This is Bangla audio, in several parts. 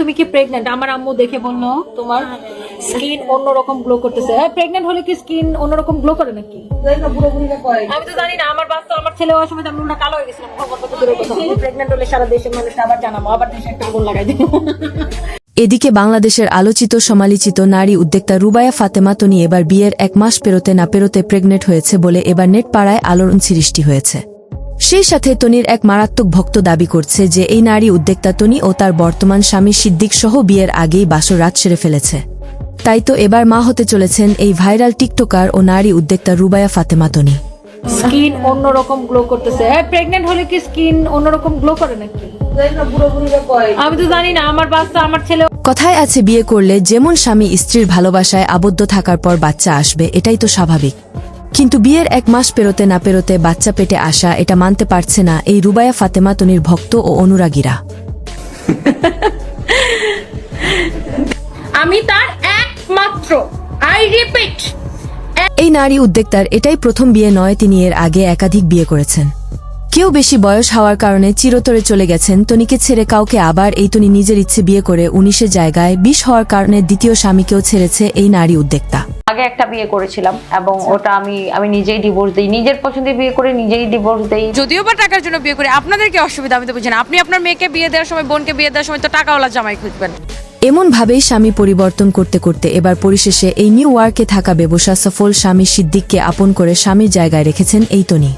তুমি কি প্রেগনেন্ট আমার আম্মু দেখে বলল, তোমার স্কিন অন্যরকম গ্লো করতেছে। হ্যাঁ প্রেগনেন্ট হলে কি স্কিন অন্যরকম গ্লো করে নাকি? আমি তো জানি না, আমার বাচ্চা, আমার ছেলে হওয়ার সময় তো আমি উল্টা কালো হয়ে গেছিলাম প্রেগন্যান্ট হলে সারা দেশের মানুষ আবার জানাব, আবার দেশে একটা আগুন লাগাই দিব। এদিকে বাংলাদেশের আলোচিত, সমালোচিত নারী উদ্যোক্তা রুবায়া ফাতেমা তনি এবার বিয়ের এক মাস পেরোতে না পেরোতে প্রেগনেন্ট হয়েছে বলে এবার নেট পাড়ায় আলোড়ন সৃষ্টি হয়েছে। সেই সাথে তনির এক মারাত্মক ভক্ত দাবি করছে যে এই নারী উদ্যোক্তা তনি ও তার বর্তমান স্বামী সিদ্দিক সহ বিয়ের আগেই বাসর রাত সেরে ফেলেছে। তাই তো এবার মা হতে চলেছেন এই ভাইরাল টিকটকার ও নারী উদ্যোক্তা রুবায়া ফাতেমা তনি। স্কিন অন্যরকম গ্লো করতেছে। প্রেগন্যান্ট হলে কি স্কিন অন্যরকম গ্লো করে নাকি? আমি তো জানি না আমার বাচ্চা আমার ছেলে কথায় আছে বিয়ে করলে যেমন স্বামী স্ত্রীর ভালোবাসায় আবদ্ধ থাকার পর বাচ্চা আসবে এটাই তো স্বাভাবিক। কিন্তু বিয়ের এক মাস পেরোতে না পেরোতে বাচ্চা পেটে আসা এটা মানতে পারছে না এই রুবায়া ফাতেমা তনির ভক্ত ও অনুরাগীরা। আমি তার একমাত্র। আই রিপিট এই নারী উদ্যোক্তার এটাই প্রথম বিয়ে নয় তিনি এর আগে একাধিক বিয়ে করেছেন। কেউ বেশি বয়স হওয়ার কারণে চিরতরে চলে গেছেন তনিকে ছেড়ে কাউকে আবার এই তনি নিজের ইচ্ছে বিয়ে করে উনিশের জায়গায় বিষ হওয়ার কারণে দ্বিতীয় স্বামীকেও ছেড়েছে এই নারী উদ্যোক্তা। আগে একটা বিয়ে করেছিলাম এবং ওটা আমি আমি নিজেই ডিভোর্স দিই। নিজের পছন্দে বিয়ে করে নিজেই ডিভোর্স দেই। যদিও বা টাকার জন্য বিয়ে করে আপনাদের কি অসুবিধা? আমি তো বুঝি না। আপনি আপনার মেয়েকে বিয়ে দেওয়ার সময় বোনকে বিয়ে দেওয়ার সময় তো টাকাওয়ালা জামাই খুঁজবেন। এমনভাবেই স্বামী পরিবর্তন করতে করতে এবার পরিশেষে এই নিউ ওয়ার্কে থাকা ব্যবসা সফল স্বামী সিদ্দিককে আপন করে স্বামীর জায়গায় রেখেছেন এই তনি।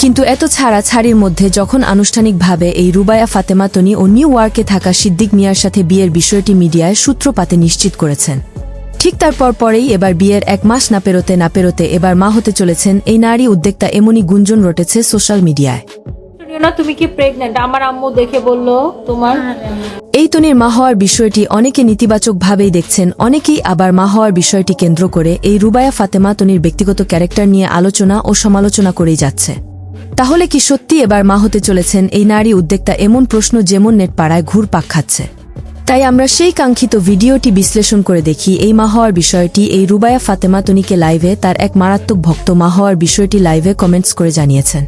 কিন্তু এত ছাড়া ছাড়ির মধ্যে যখন আনুষ্ঠানিকভাবে এই রুবায়া ফাতেমা তনি ও নিউ ওয়ার্কে থাকা সিদ্দিক মিয়ার সাথে বিয়ের বিষয়টি মিডিয়ায় সূত্রপাতে নিশ্চিত করেছেন। ঠিক তারপর পরেই এবার বিয়ের এক মাস না পেরোতে না পেরোতে এবার মা হতে চলেছেন এই নারী উদ্যোক্তা এমনই গুঞ্জন রটেছে সোশ্যাল মিডিয়ায়। না তুমি কি প্রেগন্যান্ট আমার আম্মু দেখে বলল তোমার। এই তনির মা হওয়ার বিষয়টি অনেকে নেতিবাচকভাবেই দেখছেন অনেকেই আবার মা হওয়ার বিষয়টি কেন্দ্র করে এই রুবায়া ফাতেমা তনির ব্যক্তিগত ক্যারেক্টার নিয়ে আলোচনা ও সমালোচনা করেই যাচ্ছে। তাহলে কি সত্যি এবার মা হতে চলেছেন এই নারী উদ্যোক্তা এমন প্রশ্ন যেমন নেট পাড়ায় ঘুর পাক খাচ্ছে? তাই আমরা সেই কাঙ্ক্ষিত ভিডিওটি বিশ্লেষণ করে দেখি। এই মা হওয়ার বিষয়টি এই রুবায়া ফাতেমা তনিকে লাইভে তার এক মারাত্মক ভক্ত মা হওয়ার বিষয়টি লাইভে কমেন্টস করে জানিয়েছেন।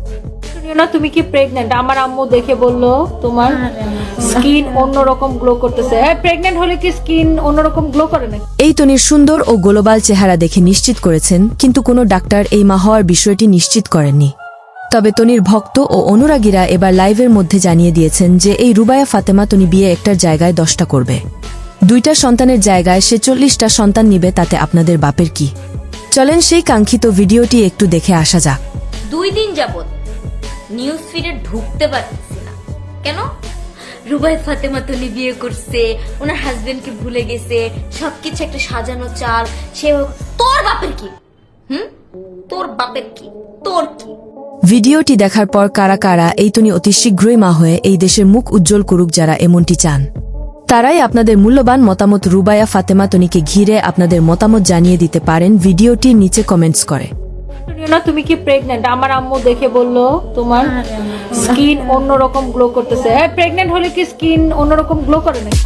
না তুমি কি প্রেগন্যান্ট আমার আম্মু দেখে বলল তোমার স্কিন অন্যরকম গ্লো করতেছে। প্রেগন্যান্ট হলে কি স্কিন অন্যরকম গ্লো করে নাকি? এই তনির সুন্দর ও গ্লোবাল চেহারা দেখে নিশ্চিত করেছেন কিন্তু কোনো ডাক্তার এই মা হওয়ার বিষয়টি নিশ্চিত করেননি। তবে তনির ভক্ত ও অনুরাগীরা এবার লাইভের মধ্যে জানিয়ে দিয়েছেন যে এই রুবায়া ফাতেমা তনি বিয়ে একটার জায়গায় দশটা করবে। দুইটা সন্তানের জায়গায় সে চল্লিশটা সন্তান নিবে, তাতে আপনাদের বাপের কি? চলেন সেই কাঙ্ক্ষিত ভিডিওটি একটু দেখে আসা যাক। দুই দিন যাবৎ নিউজ ফিডে ঢুকতে পারতেছি না। কেন? রুবাই ফাতেমা তনি বিয়ে করছে, ওনার হাজবেন্ডকে ভুলে গেছে, সবকিছু একটা সাজানো চাল, সে তোর বাপের কি? হুম? তোর বাপের কি? তোর কি? ভিডিওটি দেখার পর কারা কারা এই তনি অতি শীঘ্রই মা হয়ে এই দেশের মুখ উজ্জ্বল করুক যারা এমনটি চান। তারাই আপনাদের মূল্যবান মতামত রুবায়া ফাতেমা তনিকে ঘিরে আপনাদের মতামত জানিয়ে দিতে পারেন ভিডিওটির নিচে কমেন্টস করে। না তুমি কি প্রেগনেন্ট আমার আম্মু দেখে বলল তোমার স্কিন অন্যরকম গ্লো করতেছে। হ্যাঁ প্রেগনেন্ট হলে কি স্কিন অন্যরকম গ্লো করে নাকি?